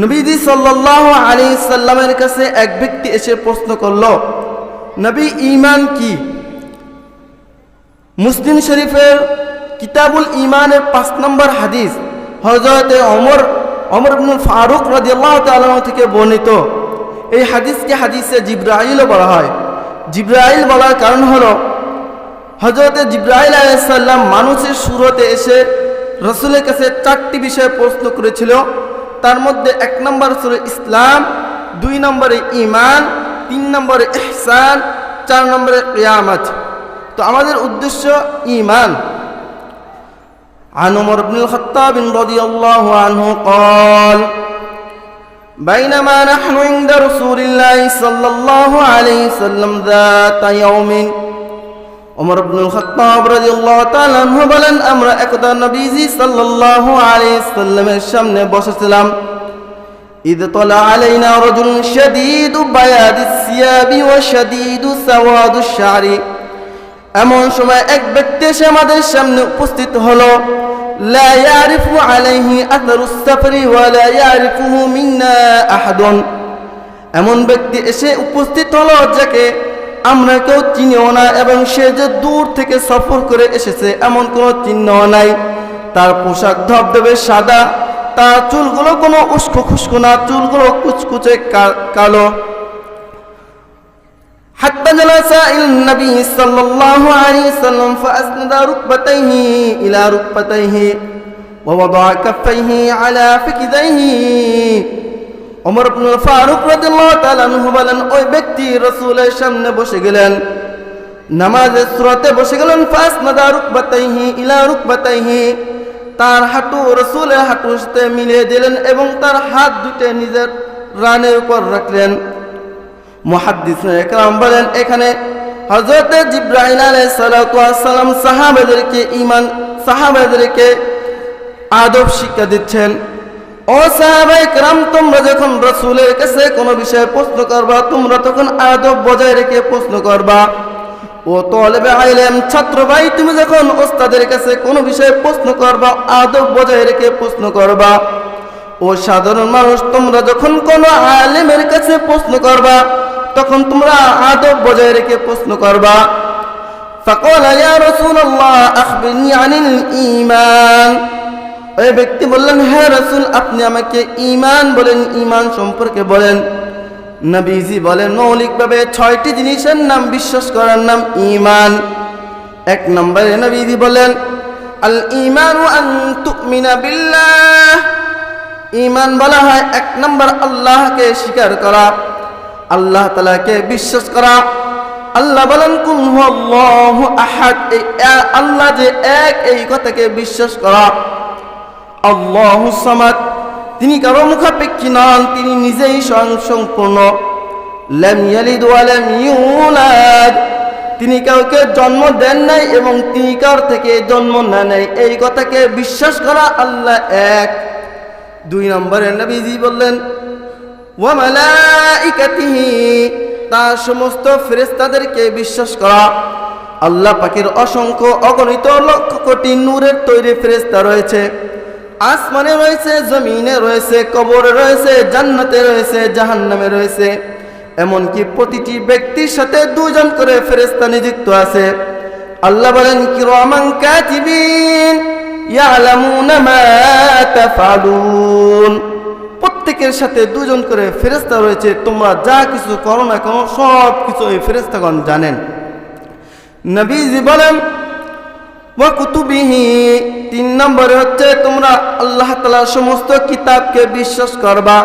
নবীজি সাল্লাহ আলী সাল্লামের কাছে এক ব্যক্তি এসে প্রশ্ন করল, নবী ইমান কি? মুসলিম শরীফের কিতাবুল ইমানের পাঁচ নম্বর হাদিস হজরতে অমর অমর ফারুক রাদিয়াল্লাহু তাআলা থেকে বর্ণিত। এই হাদিসকে হাদিসে জিব্রাইলও বলা হয়। জিব্রাইল বলার কারণ হলো হজরতে জিব্রাইল আলাইসাল্লাম মানুষের সুরতে এসে রসুলের কাছে চারটি বিষয়ে প্রশ্ন করেছিল। তার মধ্যে এক নম্বর ছিল ইসলাম দুই নম্বরে ইমান তিন নম্বরে ইহসান চার নম্বরে কিয়ামত তো আমাদের উদ্দেশ্য ইমান عن عمر بن الخطاب رضي الله عنه قال بينما نحن عند رسول الله صلى الله عليه وسلم ذات يوم ওমর আব্দুল খত্তাব রাদিয়াল্লাহু তাআলা আনহু বলেন আমরা একদা নবীজি সাল্লাল্লাহু আলাইহি সাল্লামের সামনে বসেছিলাম إذ طلع علينا رجل شديد بياض الثياب وشديد سواد الشعر এমন সময় এক ব্যক্তি এসে আমাদের সামনে উপস্থিত হলো لا يعرف عليه أثر السفر ولا يعرفه منا أحد এমন ব্যক্তি এসে উপস্থিত হলো যাকে আমরা কেউ চিনিও না এবং সে যে দূর থেকে সফর করে এসেছে এমন কোনো চিহ্ন নাই তার পোশাক ধবধবে সাদা তার চুলগুলো কোনো উস্কো খুস্কো না চুলগুলো কুচকুচে কা- কালো حتى جلس إلى النبي صلى الله عليه وسلم فأسند ركبتيه إلى ركبتيه ووضع كفيه على فخذيه ওমর ইবনুল ফারুক আনহু বলেন, ওই ব্যক্তি রাসূলের সামনে বসে গেলেন, নামাজের সুরাতে বসে গেলেন ফাসনাদা রুকবাতাইহি ইলা রুকবাতাইহি। তার হাঁটু রাসূলের হাঁটুর সাথে মিলিয়ে দিলেন এবং তার হাত দুটো নিজের রানের উপর রাখলেন। মুহাদ্দিস একরাম বলেন, এখানে হযরত জিব্রাইল আলাইহিস সালাতু ওয়াস সালাম সাহাবাদেরকে ঈমান, সাহাবাদেরকে আদব শিক্ষা দিচ্ছেন। ও সাহাবাই کرام তোমরা যখন রসুলের কাছে কোনো বিষয়ে প্রশ্ন করবা তোমরা তখন আদব বজায় রেখে প্রশ্ন করবা ও তলবে আইলেম ছাত্র ভাই তুমি যখন ওস্তাদের কাছে কোনো বিষয়ে প্রশ্ন করবা আদব বজায় রেখে প্রশ্ন করবা ও সাধারণ মানুষ তোমরা যখন কোনো আলেমের কাছে প্রশ্ন করবা তখন তোমরা আদব বজায় রেখে প্রশ্ন করবা فقال يا رسول الله أخبرني عن الإيمان ওই ব্যক্তি বললেন হ্যাঁ রসুল, আপনি আমাকে ইমান বলেন ইমান সম্পর্কে বলেন। নবীজি বলেন, মৌলিকভাবে ছয়টি জিনিসের নাম বিশ্বাস করার নাম ইমান এক নম্বরে নবীজি বলেন, আল ইমান ইমান বলা হয় এক নম্বর আল্লাহকে স্বীকার করা, আল্লাহ তালাকে বিশ্বাস করা। আল্লাহ বলেন হুয়াল্লাহু আহাদ। এই আল্লাহ যে এক এই কথাকে বিশ্বাস করা। আল্লাহ তিনি কারও মুখাপেক্ষী নন, তিনি নিজেই ওয়া লাম তিনি কাউকে জন্ম দেন নাই এবং তিনি কার থেকে জন্ম নেন নাই, এই কথাকে বিশ্বাস করা আল্লাহ এক। দুই নম্বরে নবীজি বললেন তার সমস্ত ফেরেস্তাদেরকে বিশ্বাস করা। আল্লাহ পাখির অসংখ্য অগণিত লক্ষ কোটি নূরের তৈরি ফেরেশতা রয়েছে। আসমানে রয়েছে, জমিনে রয়েছে, কবরে রয়েছে, জান্নাতে রয়েছে, জাহান্নামে রয়েছে। এমনকি প্রতিটি ব্যক্তির সাথে দুজন করে ফেরেস্তা নিযুক্ত আছে। আল্লাহ বলেন, কিরামান কাতিবিন প্রত্যেকের সাথে দুজন করে ফেরেস্তা রয়েছে। তোমরা যা কিছু করো না কেন সব কিছু এই ফেরেস্তাগণ জানেন। নবীজি বলেন ওয়া কুতুবিহি, তিন নম্বরে হচ্ছে তোমরা আল্লাহ তালার সমস্ত কিতাবকে বিশ্বাস করবা।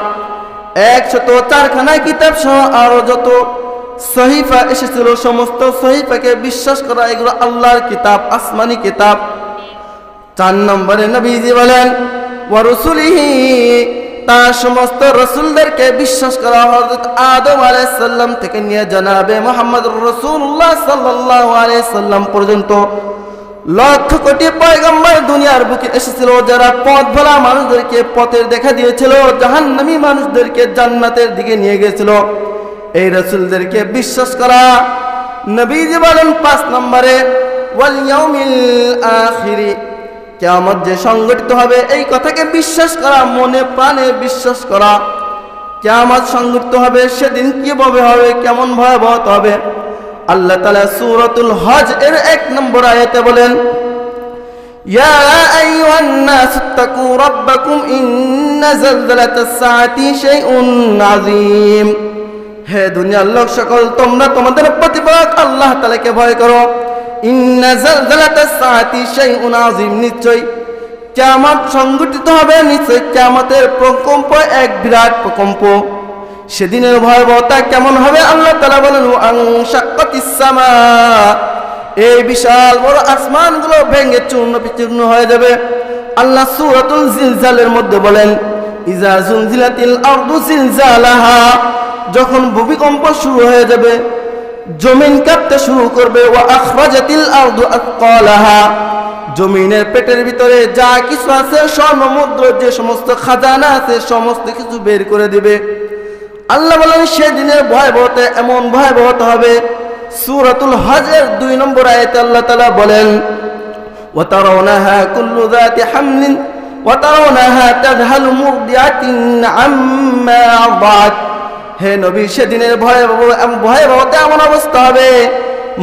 একশত চারখানা কিতাব সহ আরও যত সহিফা এসেছিল, সমস্ত সহিফাকে বিশ্বাস করা, এগুলো আল্লাহর কিতাব, আসমানি কিতাব। চার নম্বরে নবীজি বলেন ওয়ারসুলিহি তার সমস্ত রসুলদেরকে বিশ্বাস করা, হযরত আদম আলাইসাল্লাম থেকে নিয়ে জানাবে মোহাম্মদ রসুল্লাহ সাল্লাহ আলাইসাল্লাম পর্যন্ত। লক্ষ কোটি পয়গম্বর দুনিয়ার বুকে এসেছিল, যারা পথ ভোলা মানুষদেরকে পথের দেখা দিয়েছিল, জাহান্নামী মানুষদেরকে জান্নাতের দিকে নিয়ে গেছিল এই রসুলদেরকে বিশ্বাস করা নবীজি বলেন পাঁচ নম্বরে কেয়ামত যে সংগঠিত হবে, এই কথাকে বিশ্বাস করা, মনে প্রাণে বিশ্বাস করা। কেয়ামত সংগঠিত হবে, সেদিন কীভাবে হবে, কেমন ভয়াবহত হবে? আল্লাহ তালা সুরতুল হজ এর এক নম্বর আয়াতে বলেন يا أيها الناس اتقوا ربكم إن زلزلة الساعة شيء عظيم হে দুনিয়ার লোক সকল তোমরা তোমাদের প্রতিপালক আল্লাহ তাআলাকে ভয় করো ইন্না জালজালাতাস সাআতি শাইউন আযীম নিশ্চয় কিয়ামত সংঘটিত হবে নিশ্চয় কিয়ামতের প্রকম্প এক বিরাট প্রকম্প সেদিনের ভয়াবহতা কেমন হবে আল্লাহ তাআলা বলেন আনশাক্কাতিস এই বিশাল বড় ভেঙে চূর্ণ বিচূর্ণ হয়ে যাবে। আল্লাহ সূরাতুল জিলজালের মধ্যে বলেন, ইজা জিলজালাহা। যখন ভূমিকম্প শুরু হয়ে যাবে, জমিন কাঁপতে শুরু করবে ও আখরাজাতিল আরদু আতকালাহা জমিনের পেটের ভিতরে যা কিছু আছে স্বর্ণ মুদ্র যে সমস্ত খাজানা আছে, সমস্ত কিছু বের করে দিবে। আল্লাহ বলেন, সেদিনের ভয়াবহতে এমন ভয়াবহত হবে সূরাতুল হজের দুই নম্বর আয়াতে আল্লাহ তাআলা বলেন وترونها كل ذات حمل وترونها تذهل مرضعة عما أرضعت হে নবী সেদিনের ভয়ে ভয়াবহতে এমন অবস্থা হবে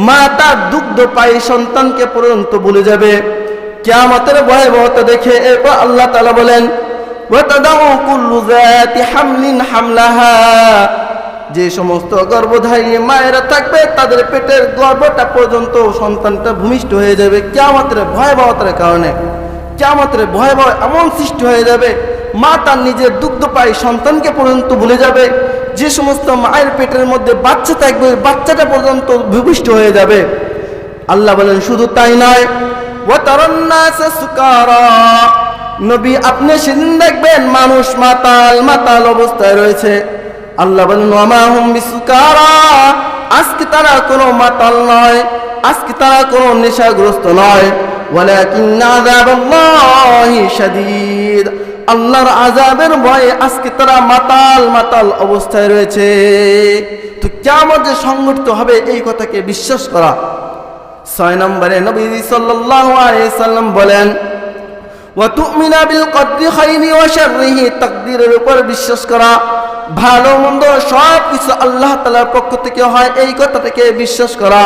মা তার দুগ্ধ পাই সন্তানকে পর্যন্ত ভুলে যাবে কেয়ামতের ভয়াবহতা দেখে এরপর আল্লাহ তাআলা বলেন وتضع كل ذات حمل حملها যে সমস্ত গর্ভধারী মায়েরা থাকবে, তাদের পেটের গর্ভটা পর্যন্ত সন্তানটা ভূমিষ্ঠ হয়ে যাবে। কেয়ামতের ভয়াবহতার কারণে, কেয়ামতের ভয়াবহ এমন সৃষ্টি হয়ে যাবে, মা তার নিজের দুগ্ধ পাই সন্তানকে পর্যন্ত ভুলে যাবে। যে সমস্ত মায়ের পেটের মধ্যে বাচ্চা থাকবে বাচ্চাটা পর্যন্ত ভূমিষ্ঠ হয়ে যাবে। আল্লাহ বলেন, শুধু তাই নয় নবী আপনি সেদিন দেখবেন, মানুষ মাতাল মাতাল অবস্থায় রয়েছে। আল্লাহ বলেন আজকে তারা কোনো মাতাল নয়, আজকে তারা কোনো নেশাগ্রস্ত নয়। আল্লাহর আযাবের ভয়ে আজকে তারা মাতাল মাতাল অবস্থায় রয়েছে। তো কিয়ামত যে সংগঠিত হবে, এই কথাকে বিশ্বাস করা। ছয় নম্বরে নবী সাল্লাম বলেন ওয়াতুমিনা বিল কদরি খাইরি ওয়া শাররিহি, তাকদীরের বিশ্বাস করা। ভালো, মন্দ সব কিছু আল্লাহ তাআলার পক্ষ থেকে হয়, এই কথাটাকে বিশ্বাস করা।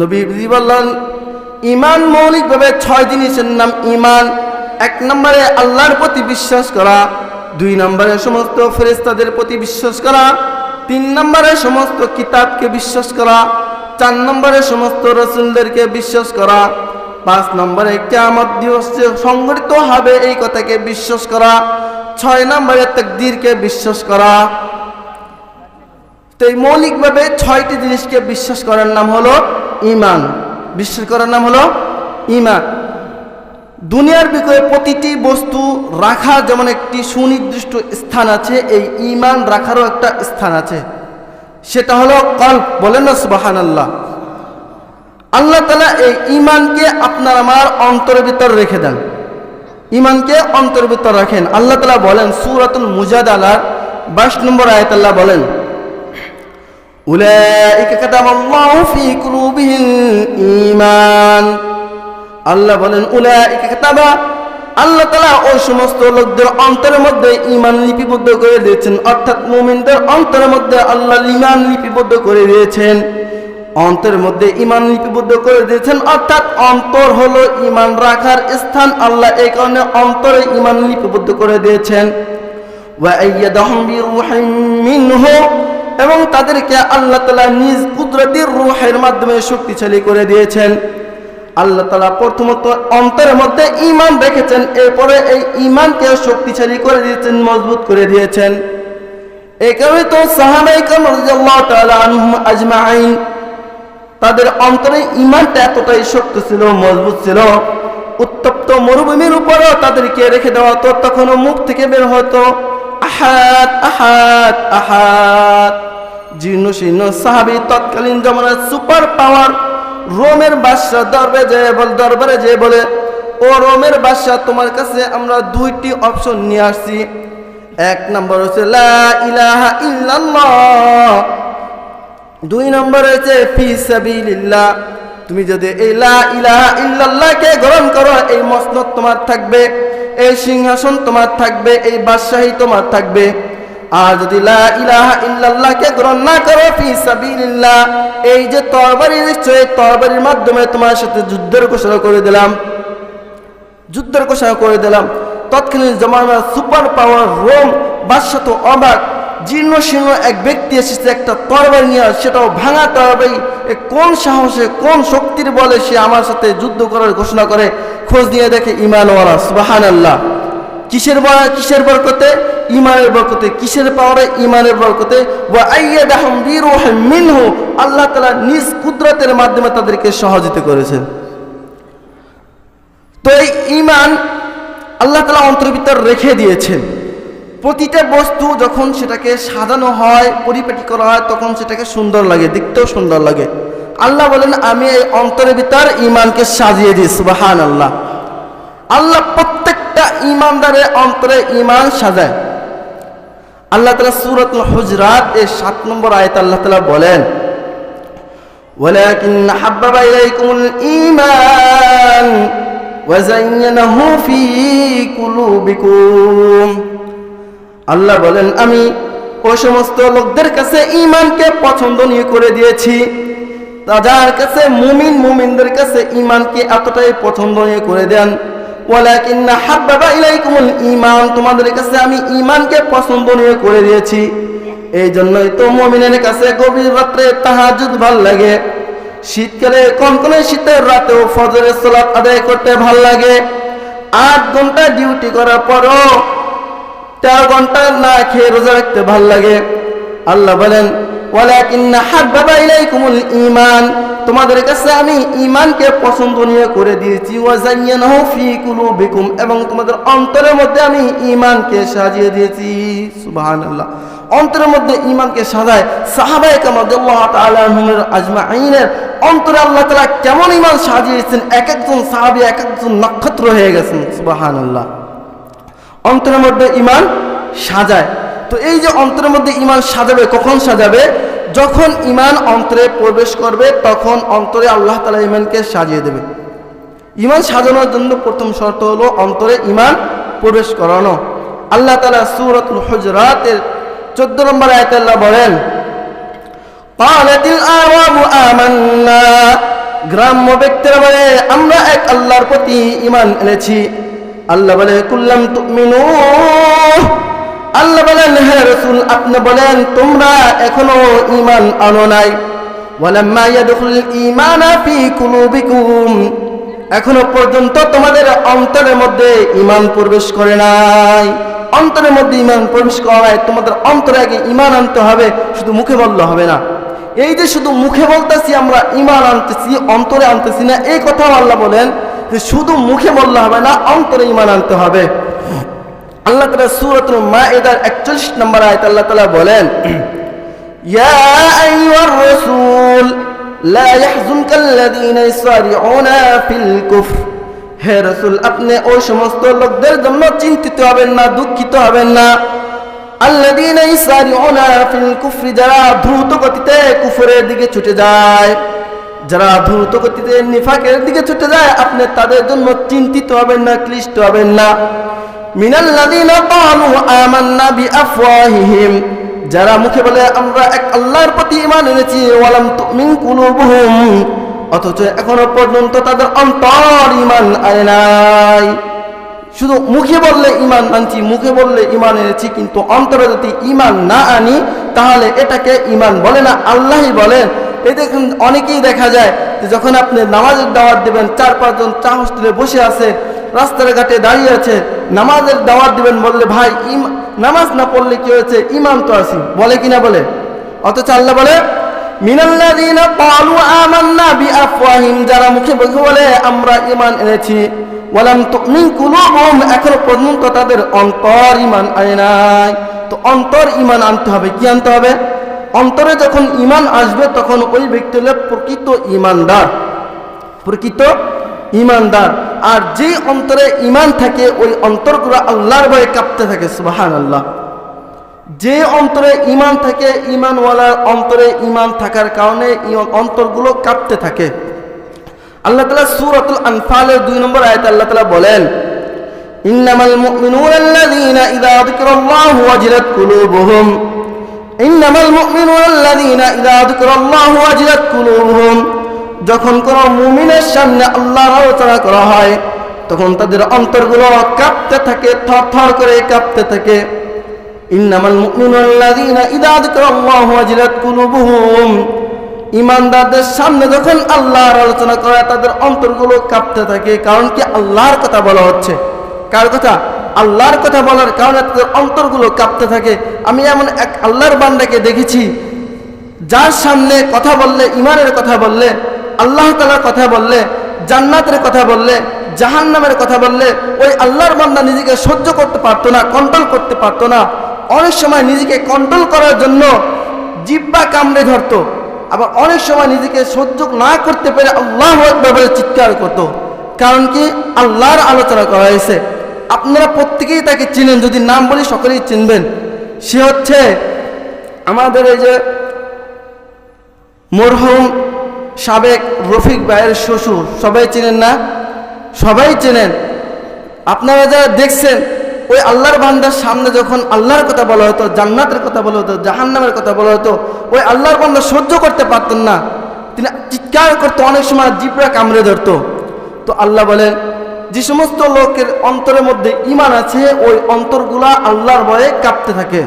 নবী বললেন ইমান মৌলিকভাবে ছয় জিনিসের নাম ইমান এক নম্বরে আল্লাহর প্রতি বিশ্বাস করা, দুই নম্বরে সমস্ত ফেরেস্তাদের প্রতি বিশ্বাস করা, তিন নম্বরে সমস্ত কিতাবকে বিশ্বাস করা, চার নম্বরে সমস্ত রসুলদেরকে বিশ্বাস করা। পাঁচ নম্বরে কেমত দিবস সংগঠিত হবে, এই কথাকে বিশ্বাস করা। ছয় নম্বরে তকদিরকে বিশ্বাস করা। তো এই মৌলিকভাবে ছয়টি জিনিসকে বিশ্বাস করার নাম হলো ইমান বিশ্বাস করার নাম হলো ইমান দুনিয়ার বিষয়ে প্রতিটি বস্তু রাখা যেমন একটি সুনির্দিষ্ট স্থান আছে, এই ইমান রাখারও একটা স্থান আছে। সেটা হলো কল্প। বলেন না সুবাহান আল্লাহ আল্লাহ তালা এই ইমানকে আপনার আমার অন্তরের ভিতর রেখে দেন। ইমানকে অন্তরের ভিতর রাখেন। আল্লাহ তালা বলেন, সুরাতুল মুজাদ আলার বাইশ নম্বর আয়াত আল্লাহ বলেন ঈমান। আল্লাহ বলেন, উলাইকা কাতাবা। আল্লাহ তালা ওই সমস্ত লোকদের অন্তরের মধ্যে ইমান লিপিবদ্ধ করে দিয়েছেন। অর্থাৎ মুমিনদের অন্তরের মধ্যে আল্লাহ ইমান লিপিবদ্ধ করে দিয়েছেন। অন্তরের মধ্যে ইমান লিপিবদ্ধ করে দিয়েছেন, অর্থাৎ অন্তর হলো ইমান রাখার স্থান। আল্লাহ এই কারণে অন্তরে ইমান লিপিবদ্ধ করে দিয়েছেন। এবং তাদেরকে আল্লাহ তালা নিজ কুদরতির রুহের মাধ্যমে শক্তিশালী করে দিয়েছেন। আল্লাহ তালা প্রথমত অন্তরের মধ্যে ইমান রেখেছেন, এরপরে এই ইমানকে শক্তিশালী করে দিয়েছেন, মজবুত করে দিয়েছেন। এ কারণে তো সাহাবাই কাম রাজিয়াল্লাহু তাআলা আনহুম আজমাইন তাদের অন্তরে ইমানটা এতটাই শক্ত ছিল, মজবুত ছিল, উত্তপ্ত মরুভূমির উপরও তাদেরকে রেখে দেওয়া হতো, তখনও মুখ থেকে বের হতো, আহাত আহাত আহাত। জীর্ণ শীর্ণ সাহাবি তৎকালীন জমানার সুপার পাওয়ার, রোমের বাদশাহ দরবারে যে বল, দরবারে যে বলে, ও রোমের বাদশাহ, তোমার কাছে আমরা দুইটি অপশন নিয়ে আসছি। এক নম্বর হচ্ছে, লা ইলাহা ইল্লাল্লাহ। দুই নম্বর হচ্ছে ফি সাবিলিল্লাহ। তুমি যদি এই লা ইলাহা ইল্লাল্লাহকে গ্রহণ করো, এই মসনদ তোমার থাকবে, এই সিংহাসন তোমার থাকবে, এই বাদশাহী তোমার থাকবে। আর যদি লা ইলাহা ইল্লাল্লাহকে গ্রহণ না করো, ফি সাবিলিল্লাহ, এই যে তরবারি দিচ্ছ, এই তরবারির মাধ্যমে তোমার সাথে যুদ্ধের ঘোষণা করে দিলাম। যুদ্ধের ঘোষণা করে দিলাম। তৎকালীন জমানার সুপার পাওয়ার রোম বাদশাহ তো অবাক। জীর্ণ শীর্ণ এক ব্যক্তি এসেছে, একটা তরবারি নিয়ে সেটাও ভাঙা তরবারি। কোন সাহসে, কোন শক্তির বলে সে আমার সাথে যুদ্ধ করার ঘোষণা করে? খোঁজ নিয়ে দেখে ইমানওয়ালা সুবাহান আল্লাহ কিসের কিসের বরকতে? ইমানের বরকতে। কিসের পাওয়ারে? ইমানের বরকতে। মিনহু। আল্লাহ তাআলা নিজ কুদরতের মাধ্যমে তাদেরকে সহযোগিতা করেছেন। তো এই ইমান আল্লাহ তালা অন্তর রেখে দিয়েছেন। প্রতিটা বস্তু যখন সেটাকে সাজানো হয় পরিপাটি করা হয় তখন সেটাকে সুন্দর লাগে দেখতেও সুন্দর লাগে আল্লাহ বলেন আমি এই অন্তরের ভিতর ইমানকে সাজিয়ে দিই সুবাহান আল্লাহ আল্লাহ প্রত্যেকটা ইমানদারের অন্তরে ইমান সাজায় আল্লাহ তালা সুরত হুজরাত এর সাত নম্বর আয়ত আল্লাহ তালা বলেন ولكن حبب إليكم الإيمان وزينه في قلوبكم আল্লাহ বলেন, আমি ওই সমস্ত লোকদের কাছে ইমানকে পছন্দনীয় করে দিয়েছি। যার কাছে মুমিন মুমিনদের কাছে ইমানকে এতটাই পছন্দনীয় করে দেন। তোমাদের কাছে আমি করে দিয়েছি। এই জন্যই তো কাছে গভীর রাত্রে শীতের আদায় করতে আট ঘণ্টা ডিউটি করার পরও তেরো ঘণ্টা না খেয়ে রোজা রাখতে ভালো লাগে। আল্লাহ বলেন ঈমান। তোমাদের কাছে আমি ঈমানকে পছন্দনীয় করে দিয়েছি। কুলুবিকুম। এবং তোমাদের অন্তরের মধ্যে আমি ঈমানকে সাজিয়ে দিয়েছি। সুবহানাল্লাহ। অন্তরের মধ্যে ঈমানকে সাজায় সাহাবায়ে কাম রাদিয়াল্লাহু তাআলা আনহুমের আজমাইনের অন্তরে আল্লাহ তাআলা কেমন ঈমান সাজিয়েছেন? এক একজন সাহাবী এক একজন নক্ষত্র হয়ে গেছেন। সুবহানাল্লাহ। অন্তরের মধ্যে ইমান সাজায়। তো এই যে অন্তরের মধ্যে ইমান সাজাবে, কখন সাজাবে? যখন ইমান অন্তরে প্রবেশ করবে, তখন অন্তরে আল্লাহ তালা ইমানকে সাজিয়ে দেবে। ইমান সাজানোর জন্য প্রথম শর্ত হলো অন্তরে ইমান প্রবেশ করানো। আল্লাহ তালা সুরতুল হজরাতের চোদ্দ নম্বর আয়তাল্লাহ বলেন গ্রাম্য ব্যক্তিরা বলে, আমরা এক আল্লাহর প্রতি ইমান এনেছি। আল্লাহ বলে কুল্লাম তুমিনু। আল্লাহ বলেন হে রসুল, আপনি বলেন, তোমরা এখনও ইমান আনো নাই। ওয়ালাম্মা ইয়াদখুল ঈমানা ফি কুলুবিকুম। এখনও পর্যন্ত তোমাদের অন্তরের মধ্যে ইমান প্রবেশ করে নাই। অন্তরের মধ্যে ইমান প্রবেশ করা নাই, তোমাদের অন্তরে আগে ইমান আনতে হবে, শুধু মুখে বললে হবে না। এই যে শুধু মুখে বলতেছি, আমরা ইমান আনতেছি, অন্তরে আনতেছি না, এই কথাও আল্লাহ বলেন যে শুধু মুখে বললে হবে না, অন্তরে ইমান আনতে হবে। আল্লাহ তালা সুরত মা মায়েদার একচল্লিশ নম্বর আয়ত আল্লাহ তালা বলেন হে রাসূল, আপনি ওই সমস্ত লোকদের জন্য চিন্তিত হবেন না, দুঃখিত হবেন না। কুফরি, যারা দ্রুত গতিতে কুফরের দিকে ছুটে যায়। যারা দ্রুত গতিতে নিফাকের দিকে ছুটে যায়, আপনি তাদের জন্য চিন্তিত হবেন না, ক্লিষ্ট হবেন না। মিনাল্লাযীনা ক্বালু আমান্না বিআফওয়াহিহিম, যারা মুখে বলে, আমরা এক আল্লাহর প্রতি ঈমান এনেছি, ওয়ালাম তুমিন কুলুবুহুম অথচ এখনও পর্যন্ত তাদের অন্তর ঈমান আনে নাই। শুধু মুখে বললে ইমান আনছি, মুখে বললে ইমান এনেছি, কিন্তু অন্তরে যদি ইমান না আনি, তাহলে এটাকে ইমান বলে না, আল্লাহই বলেন এই দেখুন, অনেকেই দেখা যায় যে যখন আপনি নামাজের দাওয়াত দেবেন চার পাঁচজন চা হোস্টেলে বসে আছে, রাস্তার ঘাটে দাঁড়িয়ে আছে, নামাজের দাওয়াত দিবেন, বললে, ভাই, ইম নামাজ না পড়লে কি হয়েছে? ইমান তো আছি। বলে কিনা বলে? অথচ আল্লাহ বলে যারা মুখে মুখে বলে, আমরা ঈমান এনেছি। এখনও পর্যন্ত তাদের অন্তর ঈমান আনে নাই। তো অন্তর ঈমান আনতে হবে, কি আনতে হবে? অন্তরে যখন ইমান আসবে, তখন ওই ব্যক্তি হলে প্রকৃত ইমানদার প্রকৃত ইমানদার আর যে অন্তরে ইমান থাকে, ওই অন্তরগুলো আল্লাহর ভয়ে কাঁপতে থাকে সুবাহান আল্লাহ যে অন্তরে ইমান থাকে ইমানওয়ালার অন্তরে ইমান থাকার কারণে অন্তরগুলো কাঁপতে থাকে। আল্লাহ তালা সুরাতুল আনফালের দুই নম্বর আয়তে আল্লাহ তালা বলেন, ইন্নামাল মুমিনুন আল্লাযীনা ইযা যুকিরাল্লাহু ওয়াজিলাত কুলুবুহুম। যখন কোন মুমিনের সামনে আল্লাহর আলোচনা করা হয়, তখন তাদের অন্তরগুলো কাঁপতে থাকে, থরথর করে কাঁপতে থাকে। ইন্নামাল মুমিনুন আল্লাযীনা ইমানদারদের সামনে যখন আল্লাহর আলোচনা করা তাদের অন্তরগুলো কাঁপতে থাকে, কারণ কি আল্লাহর কথা বলা হচ্ছে। কার কথা? আল্লাহর কথা বলার কারণে তাদের অন্তরগুলো কাঁপতে থাকে। আমি এমন এক আল্লাহর বান্দাকে দেখেছি, যার সামনে কথা বললে ইমানের কথা বললে, আল্লাহ তালার কথা বললে, জান্নাতের কথা বললে, জাহান্নামের কথা বললে, ওই আল্লাহর বান্দা নিজেকে সহ্য করতে পারতো না কন্ট্রোল করতে পারতো না। অনেক সময় নিজেকে কন্ট্রোল করার জন্য জিব্বা কামড়ে ধরতো। আবার অনেক সময় নিজেকে সহ্য না করতে পেরে আল্লাহ আকবার বলে চিৎকার করতো। কারণ কি? আল্লাহর আলোচনা করা হয়েছে। আপনারা প্রত্যেকেই তাকে চিনেন, যদি নাম বলি সকলেই চিনবেন। সে হচ্ছে আমাদের এই যে মরহুম সাবেক রফিক ভাইয়ের শ্বশুর। সবাই চেনেন না? সবাই চেনেন। আপনারা যারা দেখছেন, ওই আল্লাহর বান্দার সামনে যখন আল্লাহর কথা বলা হতো, জান্নাতের কথা বলা হতো, জাহান্নামের কথা বলা হতো, ওই আল্লাহর বান্দা সহ্য করতে পারতেন না। তিনি চিৎকার করতে, অনেক সময় জিবরা কামড়ে ধরতো। তো আল্লাহ বলেন যে সমস্ত লোকের অন্তরের মধ্যে ইমান আছে, ওই অন্তরগুলা আল্লাহর ভয়ে কাঁপতে থাকে।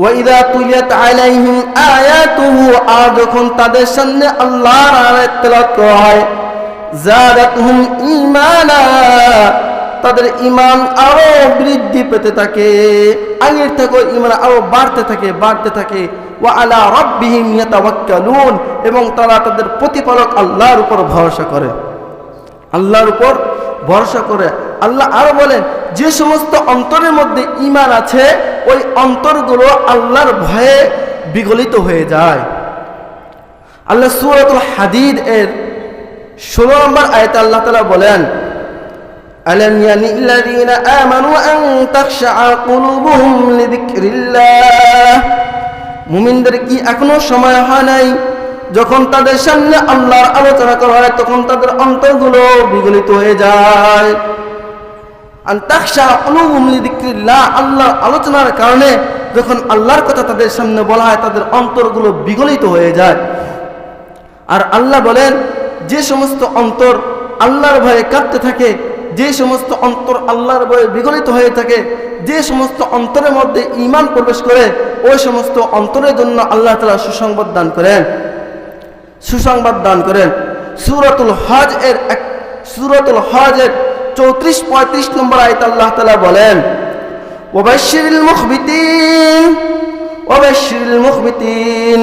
ওয়াইদা তুলিয়াত আলাইহিম আয়াতুহু, আর যখন তাদের সামনে আল্লাহর আয়াত তেলাওয়াত করা হয় ঈমানা, তাদের ঈমান আরও বৃদ্ধি পেতে থাকে, আগের থেকে ঈমান আরও বাড়তে থাকে বাড়তে থাকে। ওয়া আলা রাব্বিহিম ইয়াতাওয়াক্কালুন, এবং তারা তাদের প্রতিপালক আল্লাহর উপর ভরসা করে। আল্লাহর উপর ভরসা করে আল্লাহ আরো বলেন যে সমস্ত অন্তরের মধ্যে ইমান আছে ওই অন্তরগুলো আল্লাহর ভয়ে বিগলিত হয়ে যায় আল্লাহ সুরাতুল হাদিদ এর ষোলো নম্বর আয়ত আল্লাহ তালা বলেন ألم ين الذين آمنوا أن تخشع قلوبهم لذكر الله মুমিনদের কি এখনো সময় হয় নাই যখন তাদের সামনে আল্লাহর আলোচনা করা হয়, তখন তাদের অন্তরগুলো বিগলিত হয়ে যায়। আল্লাহ আলোচনার কারণে যখন আল্লাহর কথা তাদের সামনে বলা হয়, তাদের অন্তরগুলো বিগলিত হয়ে যায়। আর আল্লাহ বলেন, যে সমস্ত অন্তর আল্লাহর ভয়ে কাঁদতে থাকে, যে সমস্ত অন্তর আল্লাহর ভয়ে বিগলিত হয়ে থাকে, যে সমস্ত অন্তরের মধ্যে ইমান প্রবেশ করে, ওই সমস্ত অন্তরের জন্য আল্লাহ তালা সুসংবাদ দান করেন। সুসংবাদ দান করেন সুরতুল হজ এর এক সুরতুল হজ এর চৌত্রিশ পঁয়ত্রিশ নম্বর আয়ত আল্লাহ তালা বলেন ওবাশিরুল মুখবিতিন ওবাশিরুল মুখবিতিন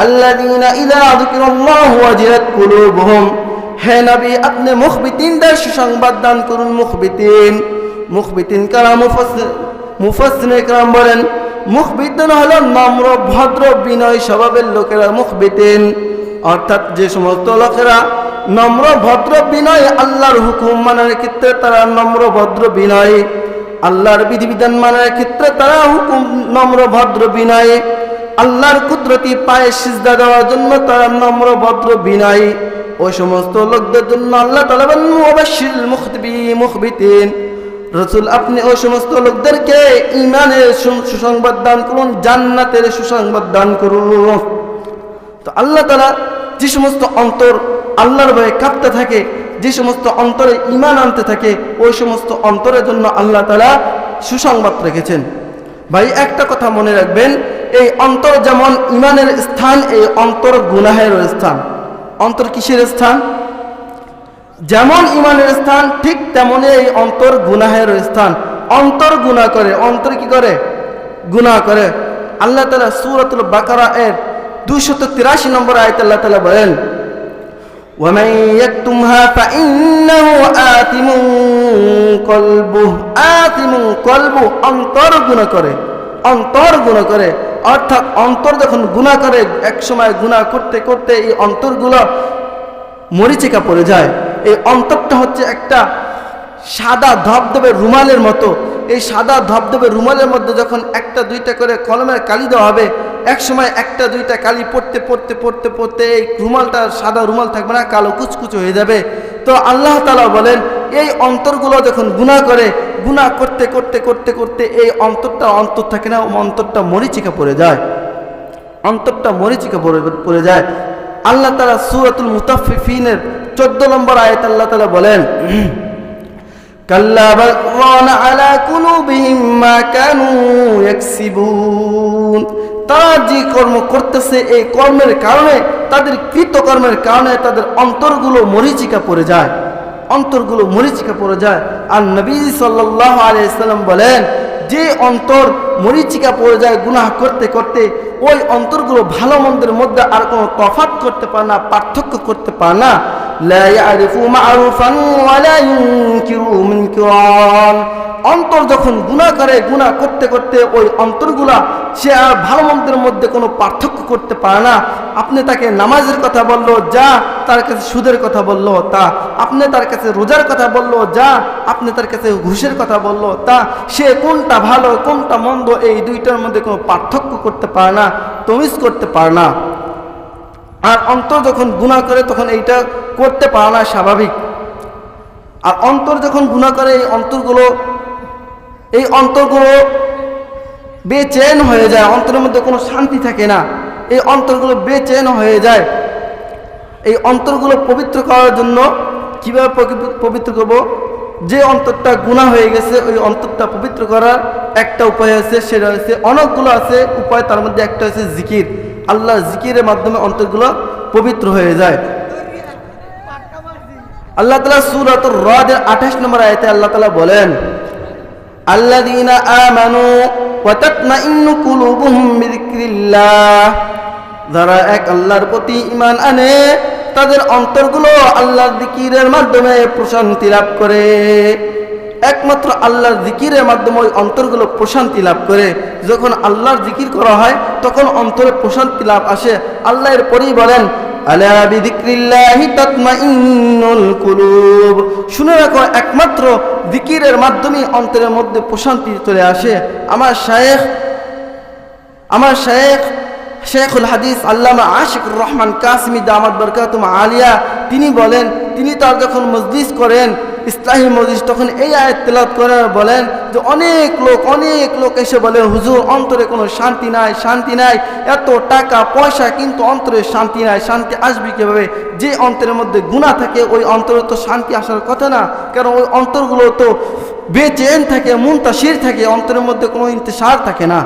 الذين إذا ذكر الله وجلت قلوبهم হে নবী আপনি মুখবিতিনদের সুসংবাদ দান করুন মুখবিতিন মুখবিতিন কারা মুফাসসির মুফাসসির کرام বলেন মুখবিতিন হলো নম্র ভদ্র বিনয় স্বভাবের লোকেরা মুখবিতিন অর্থাৎ যে সমস্ত লোকেরা নম্র ভদ্র বিনয় আল্লাহর হুকুম মানার ক্ষেত্রে তারা নম্র ভদ্র বিনয়, আল্লাহর বিধিবিধান মানার ক্ষেত্রে তারা হুকুম নম্র ভদ্র বিনয়, আল্লাহর কুদরতি পায়ে সিজদা দেওয়ার জন্য তারা নম্র ভদ্র বিনয়। ওই সমস্ত লোকদের জন্য আল্লাহ তালাবেন মুবাশশির মুখবি মুখবিতিন। রসুল, আপনি ওই সমস্ত লোকদেরকে ইমানের সুসংবাদ দান করুন, জান্নাতের সুসংবাদ দান করুন। তো আল্লাহ তালা যে সমস্ত অন্তর আল্লাহর ভয়ে কাঁপতে থাকে, যে সমস্ত অন্তরে ইমান আনতে থাকে, ওই সমস্ত অন্তরের জন্য আল্লাহ তালা সুসংবাদ রেখেছেন। ভাই, একটা কথা মনে রাখবেন, এই অন্তর যেমন ইমানের স্থান, এই অন্তর গুনাহের স্থান। অন্তর কিসের স্থান? যেমন ইমানের স্থান, ঠিক তেমনই এই অন্তর গুনাহের স্থান। অন্তর গুনাহ করে, অন্তর কি করে? গুনাহ করে। আল্লাহ তালা সুরাতুল বাকারা এর দুশত তিরাশি নম্বর আয়ত আল্লাহ তালা বলেন ومن يكتمها فإنه آثم قلبه آثم قلبه অন্তর গুনাহ করে অন্তর গুনাহ করে অর্থাৎ অন্তর যখন গুনাহ করে এক সময় গুনাহ করতে করতে এই অন্তরগুলো মরিচিকা পড়ে যায় এই অন্তরটা হচ্ছে একটা সাদা ধবধবে রুমালের মতো এই সাদা ধবধবে রুমালের মধ্যে যখন একটা দুইটা করে কলমের কালি দেওয়া হবে এক সময় একটা, দুইটা কালি পড়তে পড়তে পড়তে পড়তে এই রুমালটা, সাদা রুমাল থাকবে না, কালো কুচকুচো হয়ে যাবে। তো আল্লাহ তালা বলেন, এই অন্তরগুলো যখন গুণা করে গুণা করতে করতে করতে করতে এই অন্তরটা অন্তর থাকে না, অন্তরটা মরিচিকা পড়ে যায়। অন্তরটা মরিচিকা পড়ে যায়। আল্লাহ তালা সুরাতুল মুতাফিফিনের চোদ্দ নম্বর আয়ত আল্লাহ তালা বলেন, কাল্লা কুলুবিহিম মা কানু ইয়াকসিবুন। তারা যে কর্ম করতেছে, এই কর্মের কারণে, তাদের কৃতকর্মের কারণে তাদের অন্তরগুলো মরিচিকা পড়ে যায়। অন্তরগুলো মরিচিকা পড়ে যায়। আর নবী সাল্লাল্লাহু আলাইহি সাল্লাম বলেন, যে অন্তর মরিচিকা পড়ে যায় গুনাহ করতে করতে, ওই অন্তরগুলো ভালো মন্দের মধ্যে আর কোনো তফাৎ করতে পারে না, পার্থক্য করতে পারে না। لا يعرف معروفا ولا ينكر منكرا অন্তর যখন গুণা করে গুণা করতে করতে ওই অন্তরগুলা সে আর ভালো মন্দের মধ্যে কোনো পার্থক্য করতে পারে না আপনি তাকে নামাজের কথা বললো যা তার কাছে সুদের কথা বললো তা আপনি তার কাছে রোজার কথা বললো যা আপনি তার কাছে ঘুষের কথা বললো তা সে কোনটা ভালো কোনটা মন্দ এই দুইটার মধ্যে কোনো পার্থক্য করতে পারে না তমিজ করতে পারে না আর অন্তর যখন গুণা করে তখন এইটা করতে পারে না স্বাভাবিক। আর অন্তর যখন গুণা করে, এই অন্তরগুলো এই অন্তরগুলো বেচেন হয়ে যায়, অন্তরের মধ্যে কোনো শান্তি থাকে না। এই অন্তরগুলো বেচেন হয়ে যায়। এই অন্তরগুলো পবিত্র করার জন্য কীভাবে পবিত্র করব? যে অন্তরটা গুণা হয়ে গেছে, ওই অন্তরটা পবিত্র করার একটা উপায় আছে, সেটা হচ্ছে অনেকগুলো আছে, উপায় তার মধ্যে একটা হচ্ছে জিকির। আল্লাহ জিকিরের মাধ্যমে অন্তরগুলো পবিত্র হয়ে যায় আল্লাহ তালা সুরাত রাজের আঠাশ নম্বর আয়তে আল্লাহ তালা বলেন الذين آمنوا وتطمئن قلوبهم بذكر الله যারা এক আল্লাহর প্রতি ঈমান আনে তাদের অন্তরগুলো আল্লাহর জিকিরের মাধ্যমে প্রশান্তি লাভ করে একমাত্র আল্লাহর জিকিরের মাধ্যমে ওই অন্তরগুলো প্রশান্তি লাভ করে। যখন আল্লাহর জিকির করা হয়, তখন অন্তরে প্রশান্তি লাভ আসে। আল্লাহর পরেই বলেন শুনে রাখো, একমাত্র জিকিরের মাধ্যমে অন্তরের মধ্যে প্রশান্তি চলে আসে। আমার শায়েখ, আমার শেখ শেখুল হাদিস আল্লামা আশিকুর রহমান কাসমি দামাদ বরকাতুম আলিয়া, তিনি বলেন, তিনি তার যখন মজলিস করেন ইসলাহী মজিদ তখন এই আয়াত তেলাত করে বলেন যে অনেক লোক অনেক লোক এসে বলে, হুজুর, অন্তরে কোনো শান্তি নাই শান্তি নাই। এত টাকা, পয়সা কিন্তু অন্তরে শান্তি নাই। শান্তি আসবে কীভাবে? যে অন্তরের মধ্যে গুণা থাকে, ওই অন্তরে তো শান্তি আসার কথা না। কারণ ওই অন্তরগুলো তো বেচেন থাকে, মুনতাসির থাকে, অন্তরের মধ্যে কোনো ইন্তেসার থাকে না।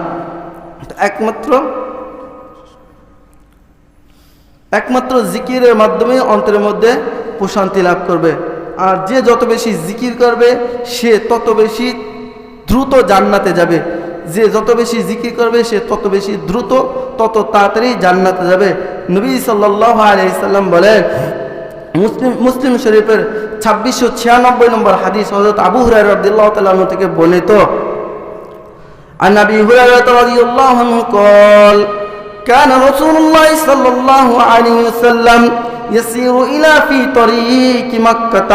একমাত্র একমাত্র জিকিরের মাধ্যমে অন্তরের মধ্যে প্রশান্তি লাভ করবে। আর যে যত বেশি জিকির করবে সে তত বেশি দ্রুত জান্নাতে যাবে যে যত বেশি জিকির করবে সে তত বেশি দ্রুত তত তাড়াতাড়ি জান্নাতে যাবে নবী সাল্লাহ আলাইসাল্লাম বলেন মুসলিম মুসলিম শরীফের ছাব্বিশশো ছিয়ানব্বই নম্বর হাদিস হজরত আবু হুরাই রদিল্লাহ তাল্লাহ থেকে বর্ণিত عن ابي هريره رضي الله عنه قال كان رسول الله صلى الله عليه وسلم يسير الى في طريق مكه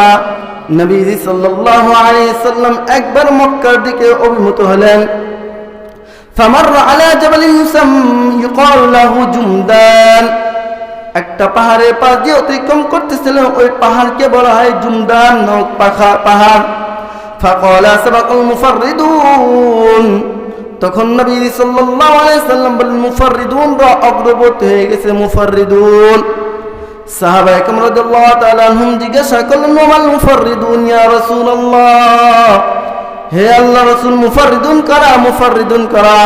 নবীজি সাল্লাল্লাহু আলাইহি সাল্লাম একবার মক্কার দিকে অভিমুখ হলেন فمر على جبل يسمى يقال له جمدان একটা পাহাড়ের পাশ দিয়ে অতিক্রম করতেছিলেন ওই পাহাড়কে বলা হয় জুমদান নামক পাখা- পাহাড় فقال سبق المفردون তখন নবী সাল্লাল্লাহু আলাইহি সাল্লাম বলেন মুফাররিদুন রা অগ্রবর্তী হয়ে গেছে মুফাররিদুন সাহাবা একম রাদিয়াল্লাহু তাআলা আনহুম জিজ্ঞাসা করলেন মাল মুফাররিদুন ইয়া রাসূলুল্লাহ? হে আল্লাহ রাসূল, মুফাররিদুন কারা মুফাররিদুন কারা?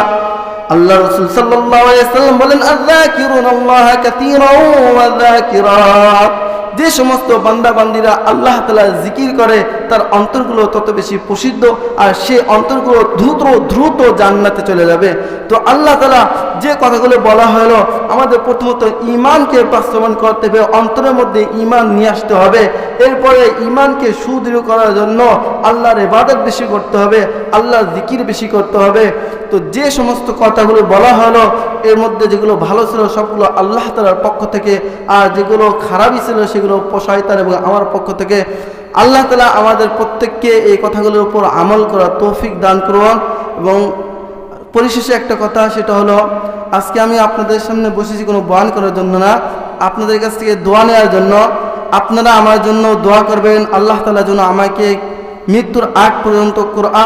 আল্লাহ রাসূল সাল্লাল্লাহু আলাইহি সাল্লাম বলেন আযাকিরুন আল্লাহ কাসীরা ওয়া যাকিরাত যে সমস্ত বান্দা বান্দিরা আল্লাহ তালা জিকির করে, তার অন্তরগুলো তত বেশি প্রসিদ্ধ আর সে অন্তরগুলো দ্রুত দ্রুত জান্নাতে চলে যাবে। তো আল্লাহ তালা যে কথাগুলো বলা হলো, আমাদের প্রথমত ইমানকে বাস্তবায়ন করতে হবে, অন্তরের মধ্যে ইমান নিয়ে আসতে হবে। এরপরে ইমানকে সুদৃঢ় করার জন্য আল্লাহর ইবাদত বেশি করতে হবে, আল্লাহর জিকির বেশি করতে হবে। তো যে সমস্ত কথাগুলো বলা হলো, এর মধ্যে যেগুলো ভালো ছিল সবগুলো আল্লাহ তালার পক্ষ থেকে, আর যেগুলো খারাপই ছিল সেগুলো শয়তান এবং আমার পক্ষ থেকে আল্লাহ তালা আমাদের প্রত্যেককে এই কথাগুলোর উপর আমল করা তৌফিক দান করুন। এবং পরিশেষে একটা কথা, সেটা হলো, আজকে আমি আপনাদের সামনে বসেছি কোনো বয়ান করার জন্য না। আপনাদের কাছ থেকে দোয়া নেওয়ার জন্য। আপনারা আমার জন্য দোয়া করবেন। আল্লাহ তালা যেন আমাকে মৃত্যুর আগ পর্যন্ত কোরআন